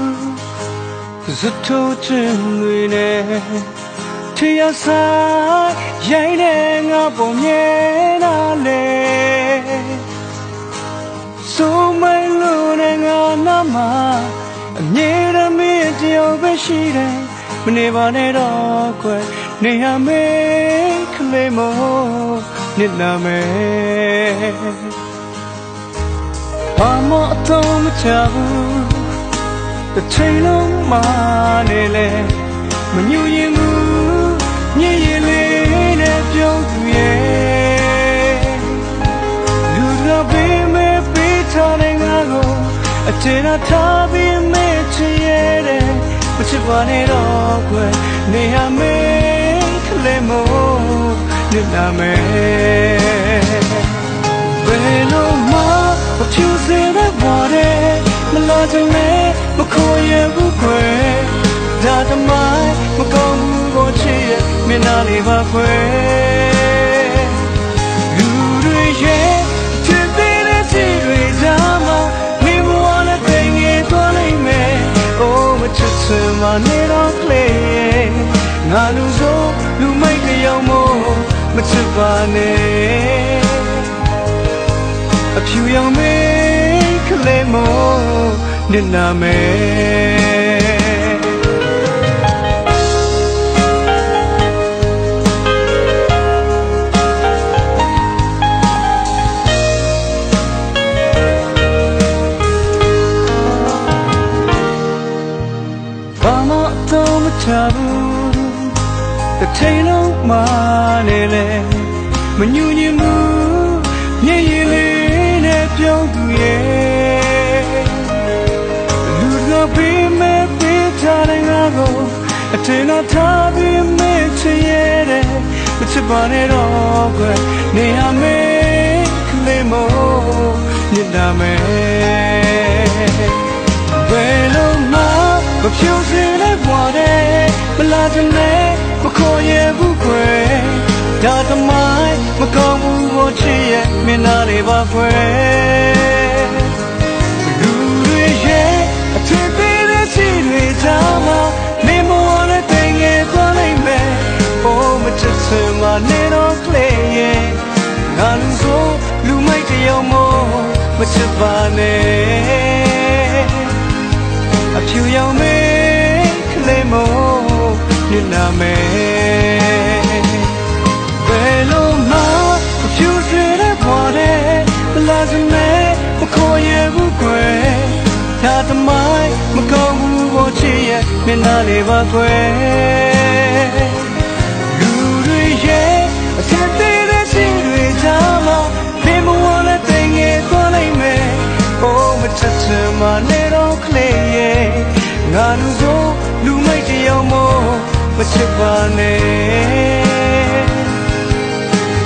တဘူးဇတ်ထိုးခြင်းတွေနဲ့ထရဆိုင်ရိုင်းတဲ့ငါပုံမြဲနာလေဆိုမိုင်းလို့နဲ့ငါနာမှာအမြဲတမ်းမင်းတယောက်ပဲရှိတယ်မနေပါနဲ့တော့ခွဲနေရမေးကလေးမို့နစ်နာမယ်ဘာမှအတော့မချဘူး တစ်ချိန်လုံးမနေလေမညူရင်ဘူးညင်ရင်လေးနဲ့ပြုံးသူရဲ့လူတော်ပေးမဲ့ပေးထားတဲ့ငါကိုအတေနာထားပြီးမဲ့ချင်ရဲ့တဲ့မချစ်ပါနဲ့တော့ကွယ်နေရမယ်ခလေးမို့နေနာမယ် မလာချင်နဲ့မခေါ်ရဘူးခွဲဒါတမိုင်းမကောင်းဘူးကိုချစ်ရဲ့မင်းနာလေးပါခွဲလူတွေရဲ့ချစ်တဲ့စီတွေဒါမှမင်းဘဝနဲ့တိမ်ငယ်သွားနိုင်မယ်အိုးမချစ်စင်မနေတော့ကလေးငါလူဆိုလူမိုက်တစ်ယောက်မို့မချစ်ပါနဲ့အဖြူရောင်မေးကလေးမို့ နစ်နာမယ်ဘာမှတော့မချဘူးတစ်ချိန်လုံးမနေလေမညူညင်ဘူးမျက်ရည်လေးနဲ့ပြောင်းသူရဲ့ ပေးထားတဲ့ငါကိုအထင်တော်ထားပြီးမဲ့ချင်ရဲ့တဲ့မချစ်ပါနဲ့တော့ကွယ်နေရမယ်ကလေးမို့ညစ်နာမယ်ဘယ်လိုမှမဖြူစင်တဲ့ဘဝတဲ့မလာချင်နဲ့မခေါ်ရဘူးခွဲဒါသမိုင်းမကောင်းဘူးဘောချစ်ရဲ့မင်းသားလေးပါခွဲလူ လူမိုက်တစ်ယောက်မို့မချစ်ပါနဲ့အဖြူရောင်မေးကလေးမို့နစ်နာမယ်ဘယ်လိုမှအဖြူစရတဲ့ဘဝတဲ့လာစမဲမခေါ်ရဘူးကွယ်ဒါတမိုင်းမကောင်းဘူးဘောချစ်ရဲ့မျက်နှာလေးပါကွယ် မချစ်ပါနဲ့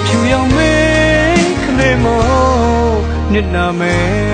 ဖြူရောင်မေးကလေးမို့နစ်နာမယ်